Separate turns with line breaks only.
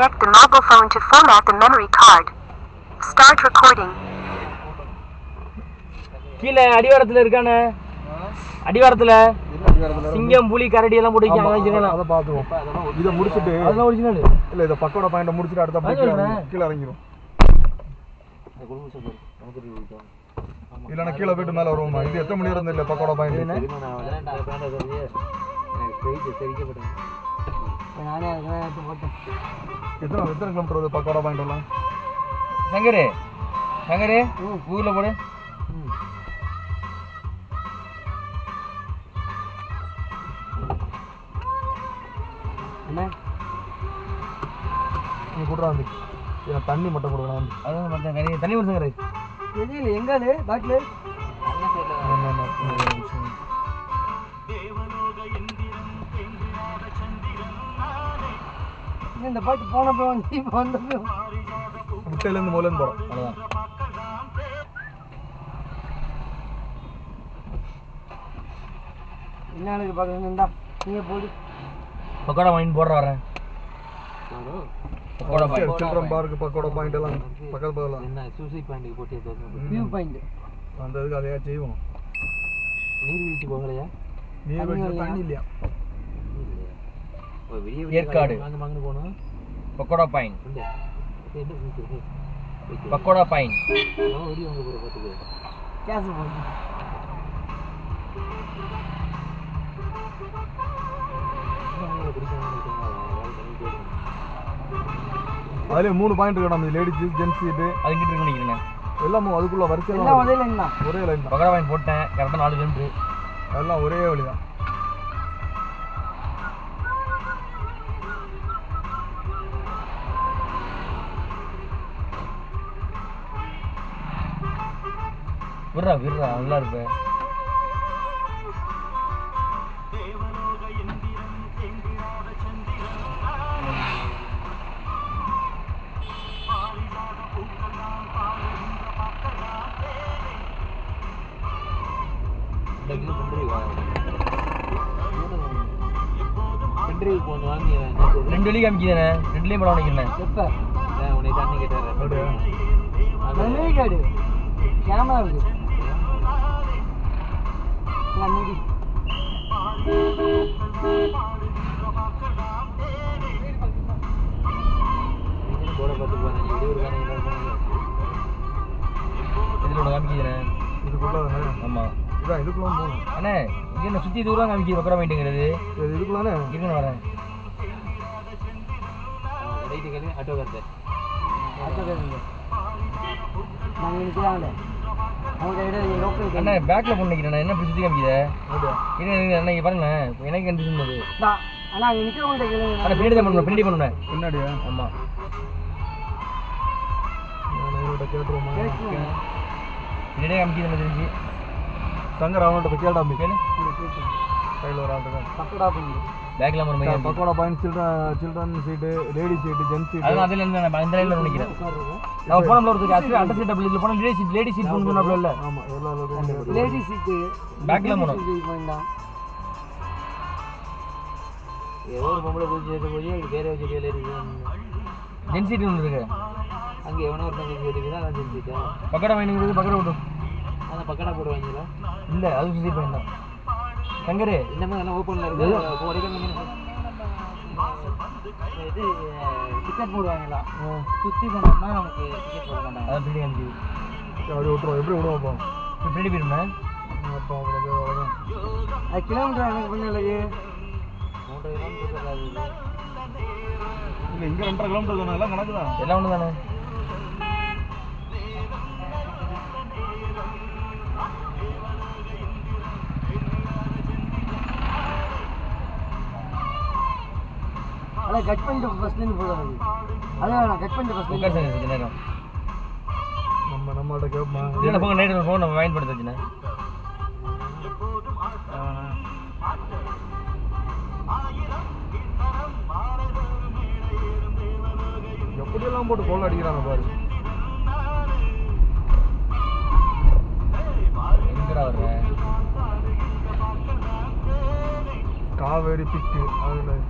Connect the mobile phone to format the memory card. Start recording.
கீழே அடிவாரத்துல இருக்கானே? அடிவாரத்துல? சிங்கம் புலி கரடி எல்லாம் போட்டு
அதை பார்த்துருவோம். இதை முடிச்சுட்டு
அதெல்லாம் ஒரிஜினல்
இல்ல இதை பக்கோட பாயிண்ட முடிச்சுட்டு அடுத்த
அதான்
கீழே
சொல்றேன்.
இறங்கி- கீழே இறங்கிரும். இல்லைன்னா கீழே போயிட்டு மேலே வருவோமா? இது எத்தனை மணி நேரம் இல்லை பக்கோட பாயிண்ட்?
நானே அதுக்கு எடுத்து போட்டேன்.
எத்தனை எத்தனை கிலோமீட்டர் வருது? பக்கோட பாயிண்ட் எல்லாம்
சங்கரு சங்கரு ஊர்ல போடு. என்ன?
நீ கொடுறா வந்து. தண்ணி மட்டும் கொடுக்கணும்
அதான் தண்ணி ஒரு சங்கரு. தெரியல எங்க அது? பாட்டில்? இந்த பாட்டு போனப்போ வந்து இப்போ வந்தப்போ
முட்டையிலேருந்து முதலேருந்து போகிறோம்
அவ்வளோதான் என்ன எனக்கு பார்க்குறேன் இந்தா நீங்கள் போடு. பக்கோடா வாங்கி போடுற வரேன் pakoda point
children park pakoda point எல்லாம் பக்கத்து பக்கத்தில்
என்ன சூசைட் பாயிண்ட்டுக்கு போட்டு?
வியூ பாயிண்ட்
அந்த இதுக்கு அதையா செய்வோம்.
நீர்வீழ்ச்சி போகலையா?
நீர் வச்சு தண்ணி இல்லையா?
ஏற்காடு.
அங்கே மங்கன்னு போனோம்.
பக்கோடா பாயிண்ட்
இருக்குது
பக்கோடா பாயிண்ட் போடு.
அதுலேயே மூணு பாயிண்ட் இருக்கு நம்ம லேடிஸ் ஜென்ஸ் சீட்டு
அது கிட்ட இருக்கு நினைக்கிறேன்.
எல்லாம் அதுக்குள்ள வரிசை
எல்லாம் ஒரே லைன் தான்.
ஒரே லைன் தான்.
பக்கோடா பாயிண்ட் போட்டேன் கரெக்டாக நாலு கிலோமீட்டர்
எல்லாம் ஒரே வழி தான்
விட்றா விட்றா நல்லா இருப்ப
பென்ட்ரைவ் போன் வாங்கி.
ரெண்டு வழி காமிக்குதானே ரெண்டுலேயும் படம் நினைக்கிறேன் எப்போ
உன்னை தண்ணி கேட்டார்
கேமரா இருக்கு. மூடி.
போட பார்த்து போனேன் ஒரு காரணம்
காமிக்குதானே
இதுக்குள்ள
ஆமாம்
இதான் இதுக்குள்ள போகணும்.
அண்ணே இங்கே என்ன சுற்றி தூரம் காமிக்குது பக்கோடா பாயிண்ட்டுங்கிறது
சரி இதுக்குள்ளானே?
இருக்குன்னு வரேன்.
ரைட்டு கேள்வி ஆட்டோ கருத்து
நாங்கள் அண்ணா பேக்கில் பொண்ணு நிற்கிறேன் என்ன காமிக்குது
அப்படியா
இருங்க இருங்க அண்ணா இங்கே பாருங்களேன். எனக்கு கண்டிஷன் இருந்தது
அண்ணா அங்கே
அண்ணா பின்னாடி தான் பண்ணணும் பின்னாடி பண்ணணும்
பின்னாடியா?
ஆமாம் பின்னாடியே எனக்கு தெரிஞ்சு
சங்கர் அவன்கிட்ட போய் கேட்டா
கேளு.
கையில் ஒரு ஆள் இருக்கான்.
பக்கடா பண்ணி
போகிற மாதிரி காமிக்குது.
Pakoda point children children seat lady seat gents seat
அதான் அதில் இருந்து நான் இந்த லைனில் நினைக்கிறேன். நம்ம போன ஒருத்தருக்கு ஆக்சுவலி அண்டர் சீட் அப்படி போனால் லேடி சீட் லேடி சீட் சொன்னாப்ல இல்லை
ஆமா எல்லா
லேடி
பேக்கில் போகணும்
போயிடலாம்.
ஏதோ ஒரு பொம்பளை குதிச்சு ஏற்ற போய் அது வேற வச்சு வேலை இருக்குது
ஜென் சீட் ஒன்று இருக்கு.
அங்கே எவனோ ஒருத்தன் குதிச்சு ஏற்றுக்குதா அதான் செஞ்சுட்டேன்
பக்கடா வாங்கிங்கிறது பக்கடா விட்டும்
ஆனால் பக்கடா போட்டு வாங்கிங்களா
இல்லை அது சுற்றி போயிருந்தோம் சங்கரு
இன்னமும் எல்லாம் ஓப்பனில் இருக்குது வரைக்கும் இது டிக்கெட் போடுவாங்களா? சுற்றி போனோம்னா நமக்கு டிக்கெட் போட மாட்டாங்க.
அதான் பின்னாடி காமிக்குது
அப்படி விட்டுருவோம். எப்படி விடுவோம் அப்போ?
இப்போ பின்னாடி போயிருந்தேன்
அப்போ
அது கிலோமீட்டர் எனக்கு பண்ணலையே
மூன்றரை கிலோமீட்டர்.
இல்லை இங்கே ரெண்டரை கிலோமீட்டர் தானே? எல்லாம் கணக்கு தான்
எல்லாம் ஒன்று தானே
அதான் கட் பண்ணிட்டு ஃபர்ஸ்ட்லேருந்து போதும் அது. அதான் நான் கட் பண்ணிட்டு
கொஞ்ச நேரம்.
நம்ம நம்மள்ட்ட கேட்போமா
இல்லை போங்க நைட்டு ஃபோன் நம்ம வாங்கி படுத்து வச்சுனேன்
எப்படியெல்லாம் போட்டு கோல் அடிக்கிறாங்க பாரு. காவேரி பிக்கு அதில்.